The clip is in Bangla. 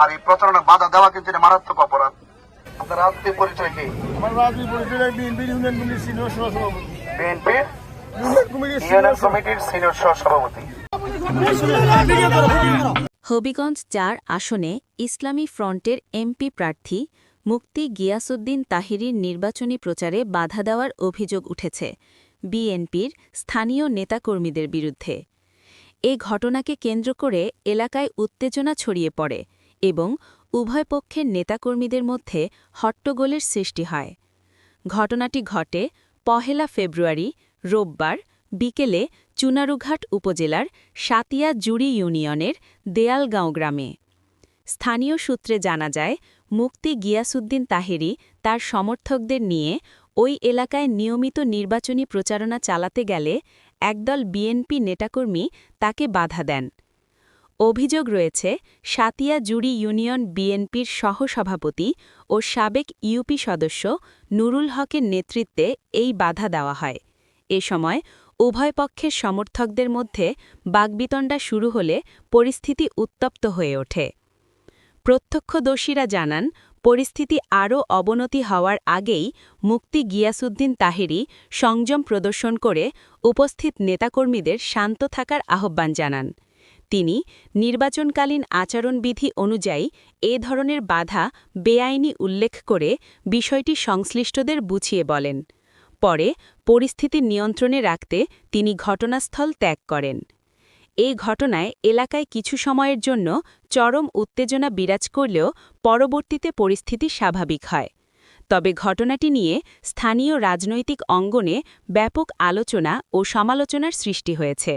আর এই প্রচারণা বাধা দেওয়া কিন্তু এটা মারাত্মক অপরাধ। আপনার রাজনৈতিক পরিচয় কি? আমার রাজনীতি পরিচয় বিএনপি ইউনিয়ন কমিটির সিনিয়র সহসভাপতি বিএনপির ইউনিয়ন কমিটির সিনিয়র সহ-সভাপতি হবিগঞ্জ চার আসনে ইসলামী ফ্রন্টের এমপি প্রার্থী মুক্তি গিয়াসুদ্দিন তাহিরির নির্বাচনী প্রচারে বাধা দেওয়ার অভিযোগ উঠেছে বিএনপির স্থানীয় নেতাকর্মীদের বিরুদ্ধে। এ ঘটনাকে কেন্দ্র করে এলাকায় উত্তেজনা ছড়িয়ে পড়ে। এবং উভয় পক্ষের নেতাকর্মীদের মধ্যে হট্টগোলের সৃষ্টি হয়। ঘটনাটি ঘটে পহেলা ফেব্রুয়ারি, রোববার, বিকেলে চুনারুঘাট উপজেলার সাতিয়া জুড়ি ইউনিয়নের দেয়ালগাঁও গ্রামে। স্থানীয় সূত্রে জানা যায় মুক্তি গিয়াসুদ্দিন তাহেরি তার সমর্থকদের নিয়ে ওই এলাকায় নিয়মিত নির্বাচনী প্রচারণা চালাতে গেলে একদল বিএনপি নেতাকর্মী তাকে বাধা দেন। অভিযোগ রয়েছে, সাতিয়া জুড়ি ইউনিয়ন বিএনপির সহসভাপতি ও সাবেক ইউপি সদস্য নুরুল হকের নেতৃত্বে এই বাধা দেওয়া হয়। এ সময় উভয় পক্ষের সমর্থকদের মধ্যে বাগবিতণ্ডা শুরু হলে পরিস্থিতি উত্তপ্ত হয়ে ওঠে। প্রত্যক্ষদর্শীরা জানান, পরিস্থিতি আরও অবনতি হওয়ার আগেই মুক্তি গিয়াসুদ্দিন তাহেরি সংযম প্রদর্শন করে উপস্থিত নেতাকর্মীদের শান্ত থাকার আহ্বান জানান। তিনি নির্বাচনকালীন আচরণবিধি অনুযায়ী এ ধরনের বাধা বেআইনি উল্লেখ করে বিষয়টি সংশ্লিষ্টদের বুঝিয়ে বলেন। পরে পরিস্থিতি নিয়ন্ত্রণে রাখতে তিনি ঘটনাস্থল ত্যাগ করেন। এই ঘটনায় এলাকায় কিছু সময়ের জন্য চরম উত্তেজনা বিরাজ করলেও পরবর্তীতে পরিস্থিতি স্বাভাবিক হয়। তবে ঘটনাটি নিয়ে স্থানীয় রাজনৈতিক অঙ্গনে ব্যাপক আলোচনা ও সমালোচনার সৃষ্টি হয়েছে।